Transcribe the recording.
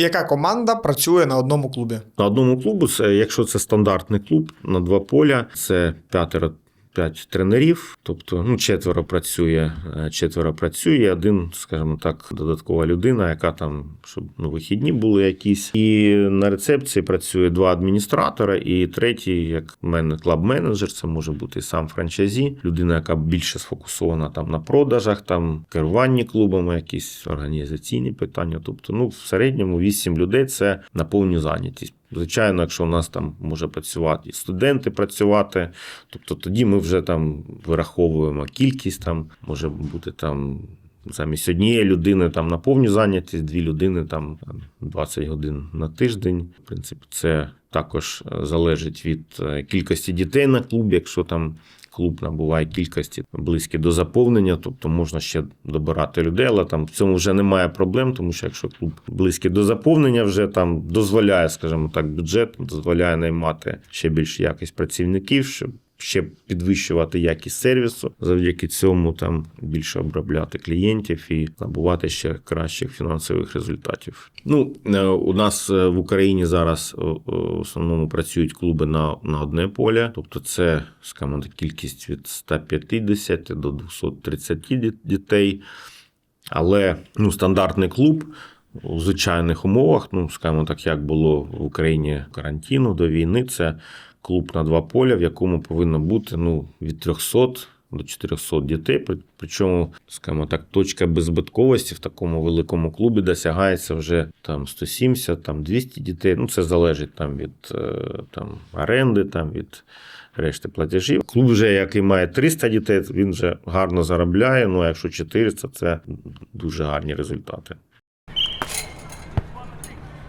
Яка команда працює на одному клубі? На одному клубу, це, якщо це стандартний клуб на два поля, це п'ятеро. П'ять тренерів, тобто ну, четверо працює, е, четверо працює, один, скажімо так, додаткова людина, яка там, щоб ну, вихідні були якісь. І на рецепції працює два адміністратора, і третій, як мене клаб-менеджер, це може бути сам франчайзі, людина, яка більше сфокусована там на продажах, там керуванні клубами, якісь організаційні питання. Тобто, ну, в середньому 8 людей це на повну зайнятість. Звичайно, якщо у нас там може працювати і студенти працювати, тобто тоді ми вже там вираховуємо кількість, там може бути там. Замість однієї людини там на повну зайнятість, дві людини там 20 годин на тиждень. В принципі, це також е, залежить від е, кількості дітей на клубі. Якщо там клуб набуває кількості близькі до заповнення, тобто можна ще добирати людей, але там в цьому вже немає проблем, тому що якщо клуб близький до заповнення, вже там дозволяє, скажімо так, бюджет, дозволяє наймати ще більш якість працівників, щоб ще підвищувати якість сервісу, завдяки цьому там більше обробляти клієнтів і набувати ще кращих фінансових результатів. Ну е, у нас е, в Україні зараз е, в основному працюють клуби на, на одне поле, тобто це, скажімо кількість від 150 до 230 дітей. Але ну, стандартний клуб у звичайних умовах, ну скажімо так, як було в Україні карантину до війни, це клуб на два поля, в якому повинно бути ну, від 300 до 400 дітей. Причому, скажімо так, точка беззбитковості в такому великому клубі досягається вже там 170, там 200 дітей. Ну, це залежить там від е, там, оренди, там від решти платежів. Клуб вже, який має 300 дітей, він вже гарно заробляє. Ну а якщо 400, це дуже гарні результати.